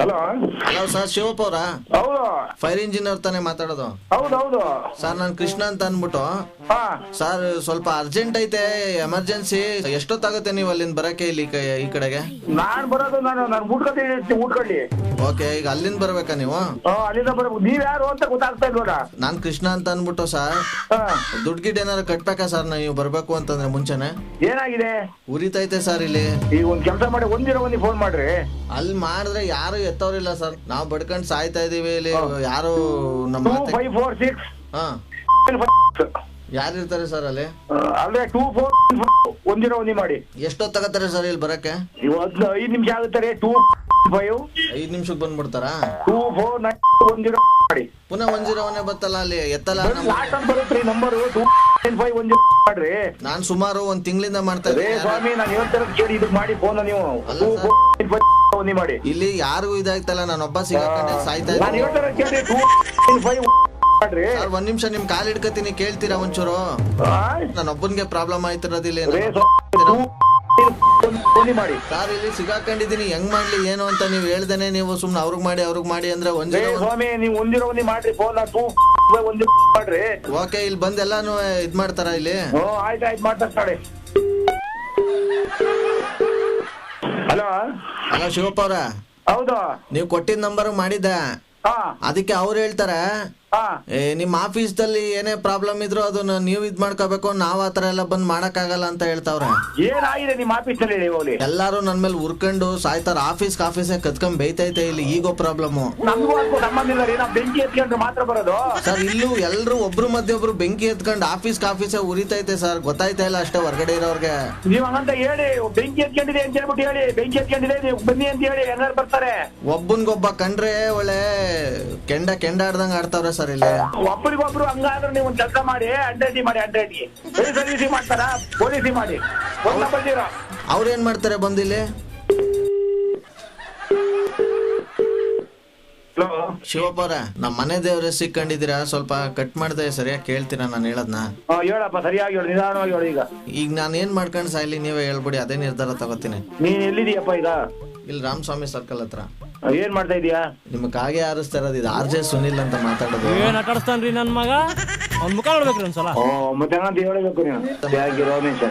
Hello. Hello sir Shivappa ಅವರ? ಹೌದು. Fire engineer ತಾನೇ ಮಾತಾಡೋದು? ಹೌದು ಹೌದು. ಸರ್ ನಾನು ಕೃಷ್ಣ ಅಂತ ಅಂದ್ಬಿಟ್ಟು. ಹಾ. ಸರ್ ಸ್ವಲ್ಪ ಅರ್ಜೆಂಟ್ ಐತೆ ಎಮರ್ಜೆನ್ಸಿ. ಎಷ್ಟೊತ್ತಾಗುತ್ತೆ ನೀವು ಅಲ್ಲಿಂದ ಬರಕ್ಕೆ ಇಲ್ಲಿ ಕ- ಈ ಕಡೆಗೆ? ನಾನ್ ಬರೋದು ನಾನು ಓಕೆ ಈಗ ಅಲ್ಲಿಂದ ಬರ್ಬೇಕಾ ನೀವು? ಹಾ ಅಲ್ಲಿಂದ ಬರ್ಬೇಕು. ನೀವ್ ಯಾರು ಅಂತ ಗೊತ್ತಾಗ್ತಾ ಇಲ್ವಲ್ಲ? ನಾನ್ ಕೃಷ್ಣ ಅಂತ ಅಂದ್ಬಿಟ್ಟು ಸರ್. ಹಾ. ದುಡ್ಡು ಗಿಡ್ ಏನಾದ್ರು ಕಟ್ಬೇಕಾ ಸರ್ ನೀವು ಬರ್ಬೇಕು ಅಂತಂದ್ರೆ ಮುಂಚೆನೆ? ಏನಾಗಿದೆ? ಉರಿತೈತೆ ಸರ್ ಇಲ್ಲಿ. ಈಗ ಒಂದ್ ಕೆಲಸ ಮಾಡಿ ಒಂದಿನ ಒಂದಿ ಫೋನ್ ಮಾಡ್ರಿ. ಅಲ್ಲಿ ಮಾಡಿದ್ರೆ ಯಾರು ಎತ್ತವ್ರಿಲ್ಲ ಸರ್. ನಾವ್ ಬಡ್ಕೊಂಡ್ ಸಾಯ್ತಾ ಇದೀವಿ ಇಲ್ಲಿ. ಯಾರು ನಮ್ಮ ಟೂ ಮಾತೆ ಫೈವ್ ಫೋರ್ ಸಿಕ್ಸ್ ಹಾ. ಯಾರು ಇರ್ತಾರೆ ಸರ್ ಅಲ್ಲಿ? ಅಲ್ಲೇ ಟೂ ಫೋರ್ ಒಂದಿನ ಒಂದಿ ಮಾಡಿ. ಎಷ್ಟೊತ್ತು ತಗೋತಾರೆ ಸರ್ ಇಲ್ಲಿ ಬರಕ್ಕೆ? ಒಂದು ಐದು ನಿಮಿಷ ಆಗುತ್ತಾರೆ. ಟೂ ಫೈವ್ ಐದ್ ನಿಮಿಷಕ್ಕೆ ಬಂದ್ಬಿಡ್ತಾರಾ? ಟೂ ಫೋರ್ ನೈನ್ ಒಂದಿನ ಮಾಡಿ. ಪುನಃ ಒಂದ್ ಒಂದೇ ಬತ್ತಲ್ಲ ಅಲ್ಲಿ? ಎತ್ತಲ್ಲ ನಮ್ಮ ಲಾಸ್ಟ್ ಅಂತ ಬರುತ್ತೆ ನಂಬರ್ ಟೂ ನೈನ್ ಫೈವ್ ಒಂದಿನ ಮಾಡ್ರಿ. ನಾನ್ ಸುಮಾರು ಒಂದ್ ತಿಂಗಳಿಂದ ಮಾಡ್ತಾ ರೇ ಇದ್ದೀನಿ ಸ್ವಾಮಿ ನಾನು ಹೇಳ್ತಾರ ಕೇಳಿ ಇದಕ್ ಮಾಡಿ ಫೋನ್ ನೀವು. ಅಲ್ಲ two sir. Four nine five ಮಾಡಿ. ಇಲ್ಲಿ ಯಾರಿಗೂ ಇದಾಗ್ತಲ್ಲ ನಾನೊಬ್ಬ ಸಿಗಾಕೊಂಡೆ ಸಾಯ್ತಾ ನಾನು ಇದ್ದೀನಿ. ಹೇಳ್ತಾರ ಕೇಳಿ ಟೂ ನೈನ್ ಫೈವ್ ಮಾಡ್ರಿ. ಸರ್ ಒಂದ್ ನಿಮಿಷ ನಿಮ್ ಕಾಲ್ ಹಿಡ್ಕತೀನಿ ಕೇಳ್ತೀರಾ ಒಂಚೂರು? ಆಯ್ತ್. ನಾನು ಒಬ್ಬನ್ಗೆ ಪ್ರಾಬ್ಲಮ್ ಆಯ್ತಿರೋದು ಇಲ್ಲಿ ರೇ ಸ್ವಾಮಿ ಮಾಡಿ. ಸರ್ ಇಲ್ಲಿ ಸಿಗಾಕೊಂಡಿದೀನಿ ಹೆಂಗ್ ಮಾಡ್ಲಿ ಏನು ಅಂತ ನೀವ್ ಹೇಳ್ದೇನೆ ನೀವು ಸುಮ್ನೆ ಅವ್ರಿಗೆ ಮಾಡಿ ಅವ್ರಿಗೆ ಮಾಡಿ ಅಂದ್ರೆ ಒಂದ್ ರೇ ಸ್ವಾಮಿ ನೀವು ಒಂದಿರೋ ಒಂದಿ ಮಾಡ್ರಿ ಫೋನ್ ಟೂ ಒಂದಿ ಮಾಡ್ರಿ. ಓಕೆ ಇಲ್ಲಿ ಬಂದ್ ಎಲ್ಲಾನು ಇದ್ ಮಾಡ್ತಾರ ಇಲ್ಲಿ? ಆಯ್ತು ಆಯ್ತು ಹಲೋ? ಹಲೋ ಶಿವಪ್ಪ ಅವ್ರ. ಹೌದು. ನೀವ್ ಕೊಟ್ಟಿದ್ ನಂಬರ್ ಮಾಡಿದ್ದ. ಅದಕ್ಕೆ ಅವ್ರು ಹೇಳ್ತಾರೆ. ಏ ಆಫೀಸ್ ಆಫೀಸ್ದಲ್ಲಿ ಏನೇ ಪ್ರಾಬ್ಲಮ್ ಇದ್ರು ಅದನ್ನ ನೀವು ಇದ್ ಮಾಡ್ಕೋಬೇಕು ನಾವ್ ಆತರ ಎಲ್ಲ ಬಂದ್ ಮಾಡಕ್ಕಾಗಲ್ಲ ಅಂತ ಹೇಳ್ತಾವ್ರೆ. ಏನಾಗಿದೆ ನಿಮ್ಮ ಆಫೀಸ್ ಹೇಳಿ ಎಲ್ಲಾರು ನನ್ ಮೇಲೆ ಉರ್ಕೊಂಡು ಸಾಯ್ತಾರ ಆಫೀಸ್ ಆಫೀಸೇ ಕತ್ಕೊಂಡ್ ಬೈತೈತೆ ಇಲ್ಲಿ ಈಗೋ ಪ್ರಾಬ್ಲಮ್ ನಮಗೂ ಅದಕ್ಕೂ ಸಂಬಂಧ ಇಲ್ಲ ಬೆಂಕಿ ಎತ್ಕೊಂಡ್ರೆ ಮಾತ್ರ ಬರೋದು. ಸರ್ ಇಲ್ಲೂ ಎಲ್ರು ಒಬ್ರು ಮಧ್ಯೆ ಒಬ್ರು ಬೆಂಕಿ ಎತ್ಕೊಂಡು ಆಫೀಸ್ ಆಫೀಸೇ ಉರಿತೈತೆ ಸರ್ ಗೊತ್ತಾಯ್ತಾ ಇಲ್ಲ ಅಷ್ಟೇ ಹೊರಗಡೆ ಇರೋರ್ಗೆ. ನೀವು ಹಂಗಂತ ಹೇಳಿ ಬೆಂಕಿ ಎತ್ಕೊಂಡಿದೆ ಅಂತ ಹೇಳ್ಬಿಟ್ಟು ಹೇಳಿ ಬೆಂಕಿ ಎತ್ಕೊಂಡಿದೆ ನೀವು ಬನ್ನಿ ಅಂತ ಹೇಳಿ ಎಲ್ಲಾರು ಬರ್ತಾರೆ. ಒಬ್ಬನ್ಗೊಬ್ಬ ಕಂಡ್ರೆ ಒಳ್ಳೆ ಕೆಂಡ ಕೆಂಡ ಆಡ್ದಂಗ್ ಆಡ್ತಾವ್ರೆ ಸರ್. ಇಲ್ಲಿ? ಒಬ್ಬರಿಗೊಬ್ರು ಹಂಗಾದ್ರೆ ನೀವು ಒಂದು ಕೆಲಸ ಮಾಡಿ ಅಡ್ಡಿ ಮಾಡಿ ಅಡ್ಡಿ ಬರೀ ಸರ್ವಿಸಿ ಮಾಡ್ತಾರಾ? ಪೊಲೀಸಿ ಮಾಡಿ. ಒಂದ ಬಂದಿರೋ ಅವ್ರೇನ್ ಮಾಡ್ತಾರೆ ಬಂದಿಲ್ಲಿ? ಶಿವಪ್ಪರ ನಮ್ಮ ಮನೆ ದೇವ್ರೆ ಸಿಕ್ಕಂಡಿದೀರ ಸ್ವಲ್ಪ ಕಟ್ ಮಾಡ್ದೆ ಸರಿಯಾಗಿ ಕೇಳ್ತೀರಾ ನಾನು ಹೇಳದ್ನ? ಹೇಳಪ್ಪ ಸರಿಯಾಗಿ ಹೇಳು ನಿಧಾನವಾಗಿ ಹೇಳು ಈಗ. ಈಗ ನಾನು ಏನ್ ಮಾಡ್ಕೊಂಡು ಸಾಯ್ಲಿ ನೀವೇ ಹೇಳ್ಬಿಡಿ ಅದೇ ನಿರ್ಧಾರ ತಗೋತೀನಿ. ನೀನ್ ಎಲ್ಲಿದೀಯಪ್ಪ ಈಗ? ಇಲ್ಲಿ ರಾಮಸ್ವಾಮಿ ಸರ್ಕಲ್ ಹತ್ರ. ಏನ್ ಮಾಡ್ತಾ ಇದೀಯಾ? ನಿಮ್ ಕಾಗೆ ಆರಿಸ್ತಾ ಇರೋದು ಇದು ಆರ್ ಜೆ ಸುನಿಲ್ ಅಂತ ಮಾತಾಡೋದು. ಏನ್ ಆಟಾಡಿಸ್ತಾನ್ರಿ ನನ್ ಮಗ? ಅವ್ನ್ ಮುಖ ನೋಡ್ಬೇಕ್ರಿ ಒಂದ್ಸಲ. ಓ ಮತ್ತೆ ಹೇಳಬೇಕು ನೀನು? ನಿಮಿಷ